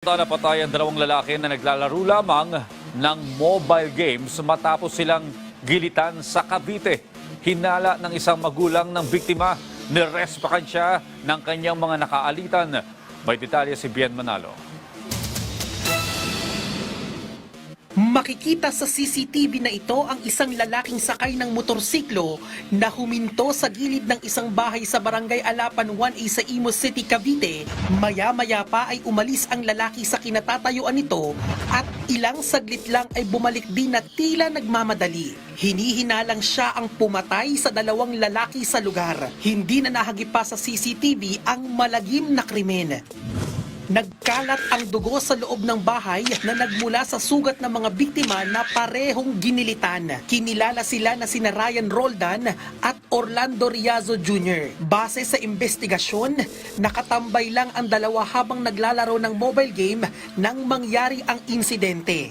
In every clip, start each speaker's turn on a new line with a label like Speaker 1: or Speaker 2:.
Speaker 1: Napatay ang dalawang lalaki na naglalaro lamang ng mobile games matapos silang gilitan sa Cavite. Hinala ng isang magulang ng biktima, nirespakan siya ng kanyang mga nakaalitan. May detalye si Bien Manalo.
Speaker 2: Makikita sa CCTV na ito ang isang lalaking sakay ng motorsiklo na huminto sa gilid ng isang bahay sa barangay Alapan 1A sa Imus City, Cavite. Maya-maya pa ay umalis ang lalaki sa kinatatayuan nito at ilang saglit lang ay bumalik din na tila nagmamadali. Hinihinalang siya ang pumatay sa dalawang lalaki sa lugar. Hindi na nahagip pa sa CCTV ang malagim na krimen. Nagkalat ang dugo sa loob ng bahay na nagmula sa sugat ng mga biktima na parehong ginilitan. Kinilala sila na sina Ryan Roldan at Orlando Riazo Jr. Base sa investigasyon, nakatambay lang ang dalawa habang naglalaro ng mobile game nang mangyari ang insidente.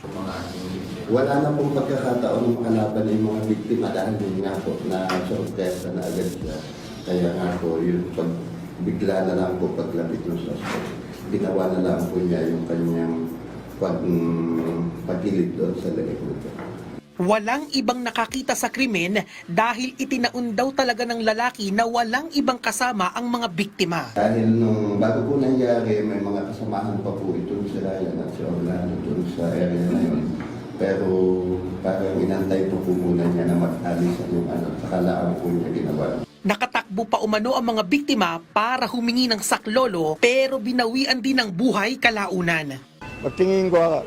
Speaker 3: Wala na pong pagkakataon makalaban yung mga biktima dahil yun nga po na sorpresa na agad siya. Kaya nga po yun pag bigla na lang po paglapit ng suspect, ginawa na lang po niya yung kanyang pag, pagilid doon sa nito.
Speaker 2: Walang ibang nakakita sa krimen dahil itinaon daw talaga ng lalaki na walang ibang kasama ang mga biktima.
Speaker 3: Dahil nung bago po nangyari, may mga kasamahan pa po itong si Ryan at si Orlando doon sa area na yun. Pero parang inantay po po muna niya na mag-alisan yung ano, sakalaan po niya ginawa.
Speaker 2: Nakatakbo pa umano ang mga biktima para humingi ng saklolo pero binawian din ng buhay kalaunan.
Speaker 4: Pagtingin ko,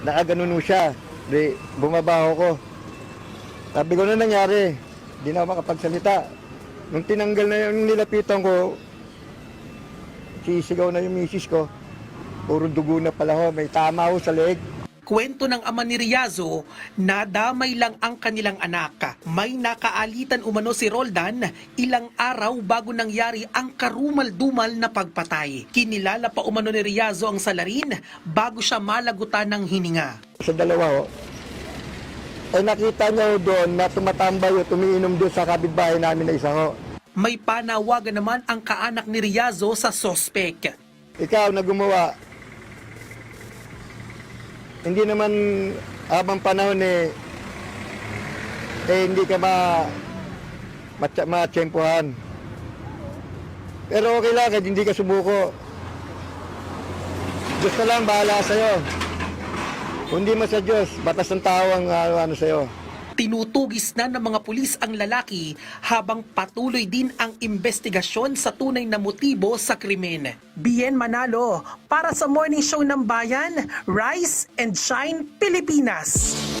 Speaker 4: nakaganon mo siya. Di, bumabaho ko. Sabi ko na nangyari. Di na ako makapagsalita. Nung tinanggal na yung nilapitan ko, sisigaw na yung misis ko. Puro dugo na pala ho. May tama ho sa leeg.
Speaker 2: Kwento ng ama ni Riazo, nadamay lang ang kanilang anak. May nakaalitan umano si Roldan ilang araw bago nangyari ang karumal-dumal na pagpatay. Kinilala pa umano ni Riazo ang salarin bago siya malagutan ng hininga.
Speaker 4: Sa dalawa ho. Eh nakita niya ho doon na tumatambay o tumiinom doon sa kapitbahay namin na isa ho.
Speaker 2: May panawagan naman ang kaanak ni Riazo sa sospek.
Speaker 4: ikaw na gumawa, hindi naman habang panahon eh, eh hindi ka ma matya, matsyempohan. Pero okay lang kahit hindi ka sumuko. Diyos na lang bahala sa'yo. Kung hindi mo sa Diyos, batas ng tao ang ano, ano sa'yo.
Speaker 2: Tinutugis na ng mga pulis ang lalaki habang patuloy din ang investigasyon sa tunay na motibo sa krimen. Bien Manalo, para sa Morning Show ng Bayan, Rise and Shine Pilipinas.